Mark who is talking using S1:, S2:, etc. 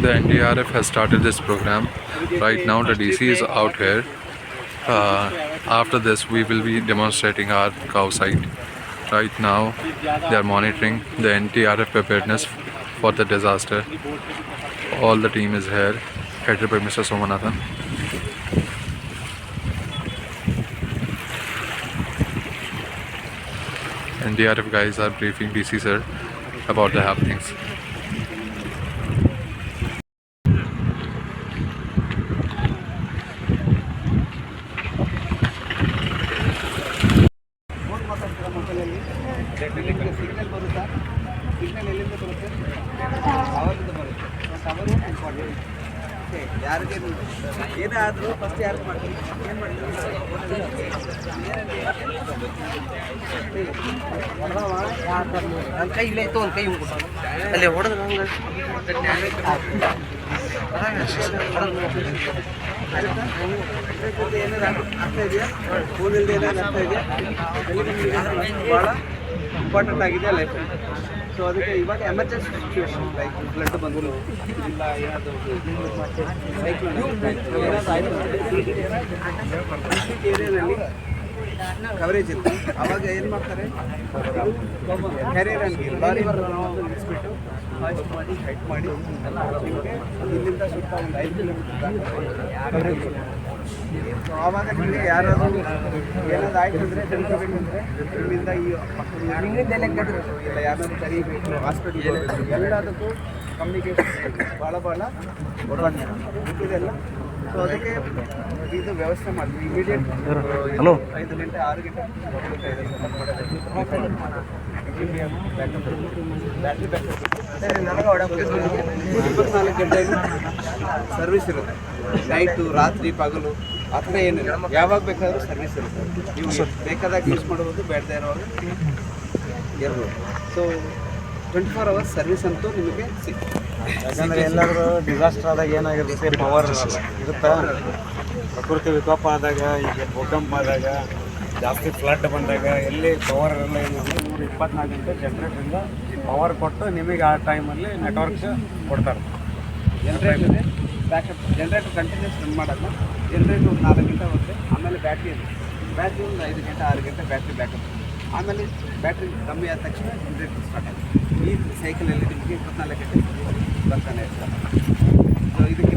S1: The NDRF has started this program. Right now, the DC is out here. Uh, after this, we will be demonstrating our cow site. Right now, they are monitoring the NDRF preparedness for the disaster. All the team is here, headed by Mr. Somanathan. NDRF guys are briefing DC sir about the happenings.
S2: Signal ಎಲ್ಲಿಂದ ಬರುತ್ತೆ ಅವರಿಂದ ಬರುತ್ತೆ ಅವರು important okay ಯಾರಿಗೆ ಏನೇ ಆದರೂ first ಯಾರು ಮಾಡ್ತೀವಿ ಏನು ಮಾಡ್ತೀವಿ ನನ್ನ ಕೈ ಇಲ್ಲೇ ಇತ್ತು ಒಂದು ಕೈ ಅಲ್ಲಿ ಹೊಡೆದ್ರೆ ಹಂಗೆ ಏನಾದ್ರು ಅರ್ಥ ಇದೆಯಾ ಫೋನ್ ಇಲ್ಲದೆ ಏನಾದ್ರು ಅರ್ಥ ಇದೆಯಾ ಭಾಳ ಇಂಪಾರ್ಟೆಂಟ್ ಆಗಿದೆ ಲೈಫ್ ಸೊ ಅದಕ್ಕೆ ಇವಾಗ ಎಮರ್ಜೆನ್ಸಿ ಸಿಚುವೇಶನ್ ಲೈಕ್ ಬ್ಲಡ್ ಬಂದು ಇಲ್ಲ ಏನಾದರೂ ಏರಿಯಾದಲ್ಲಿ ಕವರೇಜ್ ಇತ್ತು. ಅವಾಗ ಏನು ಮಾಡ್ತಾರೆ? ಕ್ಯಾರಿಯರ್ ಅಲ್ಲಿ ಲಾರಿ ನಿಲ್ಲಿಸ್ಬಿಟ್ಟು ಫಾಸ್ಟ್ ಮಾಡಿ ಹೈಟ್ ಮಾಡಿ ನಿಮಗೆ ಇಲ್ಲಿಂದ ಸುತ್ತ ಒಂದು ಐದು ಕಿಲೋಮೀಟರ್ ಸೊ ಆವಾಗ ನಿಮಗೆ ಯಾರಾದರೂ ಏನಾದ್ರು ಆಯ್ತು ಅಂದರೆ ತಿಳ್ಕೊಬೇಕಂದ್ರೆ ಇಲ್ಲಿಂದ ಈ ನಿಮ್ಮಿಂದ ಎಲ್ಲ ಕಟ್ಟಬೇಕು ಇಲ್ಲ ಯಾರಾದ್ರೂ ಕರೀಬೇಕು ಹಾಸ್ಪಿಟಲ್ ಎಲ್ಲದಕ್ಕೂ ಕಮ್ಯುನಿಕೇಷನ್ ಭಾಳ ಭಾಳ ಇದೆಲ್ಲ ಸೊ ಅದಕ್ಕೆ ಇದು ವ್ಯವಸ್ಥೆ ಮಾಡ್ತೀವಿ. ಇಮಿಡಿಯೇಟ್ ಹಲೋ ಐದು ಗಂಟೆ ಆರು ಗಂಟೆ ಬ್ಯಾಟ್ರಿ ಬ್ಯಾಕಪ್ ಇಪ್ಪತ್ನಾಲ್ಕು ಗಂಟೆ ಸರ್ವಿಸ್ ಇರುತ್ತೆ. ನೈಟು ರಾತ್ರಿ ಪಗಲು ಆ ಥರ ಏನಿಲ್ಲ. ಯಾವಾಗ ಬೇಕಾದರೂ ಸರ್ವಿಸ್ ಇರುತ್ತೆ. ನೀವು ಬೇಕಾದಾಗ ಯೂಸ್ ಮಾಡ್ಬೋದು ಬೇಡದೇ ಇರೋವಾಗ ಇರ್ಬೋದು. So twenty four hours service ಅಂತೂ ನಿಮಗೆ ಸಿಗ್ತದೆ
S3: ಯಾಕಂದ್ರೆ ಎಲ್ಲಾದರೂ ಡಿಸಾಸ್ಟರ್ ಆದಾಗ ಏನಾಗಿರುತ್ತೆ? ಪವರ್ ಇರುತ್ತಾ? ಪ್ರಕೃತಿ ವಿಕೋಪ ಆದಾಗ ಈಗ ಭೂಕಂಪ ಆದಾಗ ಜಾಸ್ತಿ ಫ್ಲಡ್ ಬಂದಾಗ ಎಲ್ಲಿ ಪವರ್ ಎಲ್ಲ ಏನಿದೆ ನೂರ ಇಪ್ಪತ್ನಾಲ್ಕು ಗಂಟೆ ಜನರೇಟ್ರಿಂದ ಪವರ್ ಕೊಟ್ಟು ನಿಮಗೆ ಆ ಟೈಮಲ್ಲಿ ನೆಟ್ವರ್ಕ್ಸ್ ಕೊಡ್ತಾರೆ.
S2: Generator backup generator continuous run ಮಾಡಲ್ಲ. ಜನರೇಟರ್ ಒಂದು ನಾಲ್ಕು ಗಂಟೆ ಬರುತ್ತೆ ಆಮೇಲೆ ಬ್ಯಾಟ್ರಿ ಇದೆ. ಬ್ಯಾಟ್ರಿ ಒಂದು ಐದು ಗಂಟೆ ಆರು ಗಂಟೆ ಬ್ಯಾಟ್ರಿ ಬ್ಯಾಕಪ್ ಆಮೇಲೆ ಬ್ಯಾಟ್ರಿ ಕಮ್ಮಿ ಆದ ತಕ್ಷಣ ಜನರೇಟರ್ ಸ್ಟಾರ್ಟ್ ಆಗುತ್ತೆ. ಈ ಸೈಕಲಲ್ಲಿ ನಿಮಗೆ ಇಪ್ಪತ್ನಾಲ್ಕು ಗಂಟೆ ಬರ್ತಾನೆ ಇರ್ತಾರೆ. ಸೊ ಇದಕ್ಕೆ